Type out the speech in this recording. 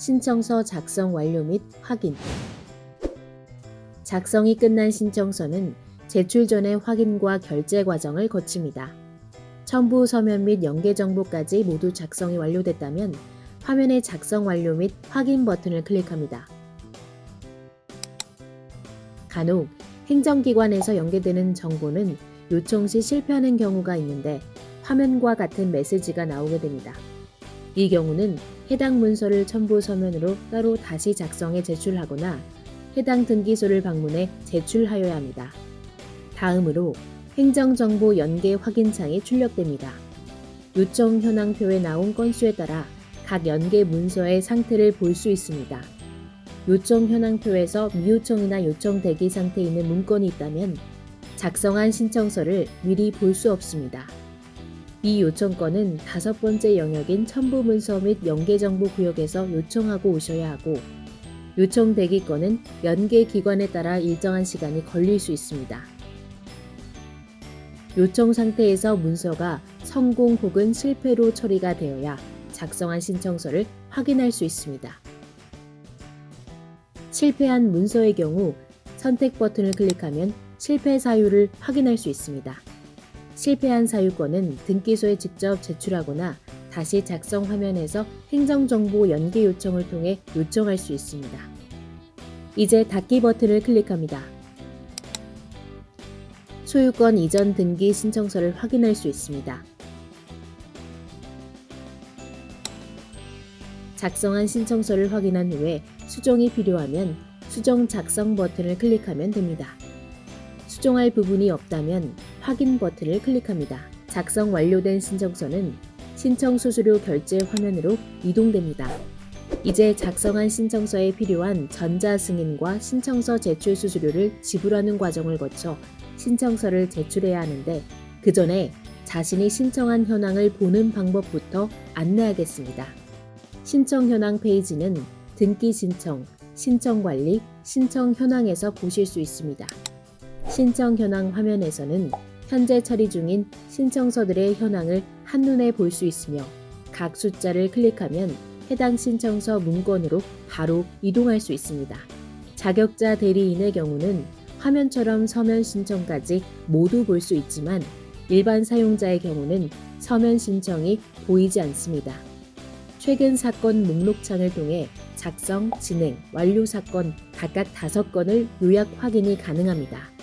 신청서 작성 완료 및 확인. 작성이 끝난 신청서는 제출 전에 확인과 결제 과정을 거칩니다. 첨부 서면 및 연계 정보까지 모두 작성이 완료됐다면 화면의 작성 완료 및 확인 버튼을 클릭합니다. 간혹 행정기관에서 연계되는 정보는 요청 시 실패하는 경우가 있는데 화면과 같은 메시지가 나오게 됩니다. 이 경우는 해당 문서를 첨부 서면으로 따로 다시 작성해 제출하거나 해당 등기소를 방문해 제출하여야 합니다. 다음으로 행정정보 연계 확인창이 출력됩니다. 요청 현황표에 나온 건수에 따라 각 연계 문서의 상태를 볼 수 있습니다. 요청 현황표에서 미요청이나 요청 대기 상태에 있는 문건이 있다면 작성한 신청서를 미리 볼 수 없습니다. 이 요청건은 다섯 번째 영역인 첨부 문서 및 연계 정보 구역에서 요청하고 오셔야 하고 요청 대기건은 연계 기관에 따라 일정한 시간이 걸릴 수 있습니다. 요청 상태에서 문서가 성공 혹은 실패로 처리가 되어야 작성한 신청서를 확인할 수 있습니다. 실패한 문서의 경우 선택 버튼을 클릭하면 실패 사유를 확인할 수 있습니다. 실패한 사유권은 등기소에 직접 제출하거나 다시 작성 화면에서 행정정보 연계 요청을 통해 요청할 수 있습니다. 이제 닫기 버튼을 클릭합니다. 소유권 이전 등기 신청서를 확인할 수 있습니다. 작성한 신청서를 확인한 후에 수정이 필요하면 수정 작성 버튼을 클릭하면 됩니다. 수정할 부분이 없다면 확인 버튼을 클릭합니다. 작성 완료된 신청서는 신청 수수료 결제 화면으로 이동됩니다. 이제 작성한 신청서에 필요한 전자 승인과 신청서 제출 수수료를 지불하는 과정을 거쳐 신청서를 제출해야 하는데 그 전에 자신이 신청한 현황을 보는 방법부터 안내하겠습니다. 신청 현황 페이지는 등기 신청, 신청 관리, 신청 현황에서 보실 수 있습니다. 신청 현황 화면에서는 현재 처리 중인 신청서들의 현황을 한눈에 볼 수 있으며 각 숫자를 클릭하면 해당 신청서 문건으로 바로 이동할 수 있습니다. 자격자 대리인의 경우는 화면처럼 서면 신청까지 모두 볼 수 있지만 일반 사용자의 경우는 서면 신청이 보이지 않습니다. 최근 사건 목록창을 통해 작성, 진행, 완료 사건 각각 5건을 요약 확인이 가능합니다.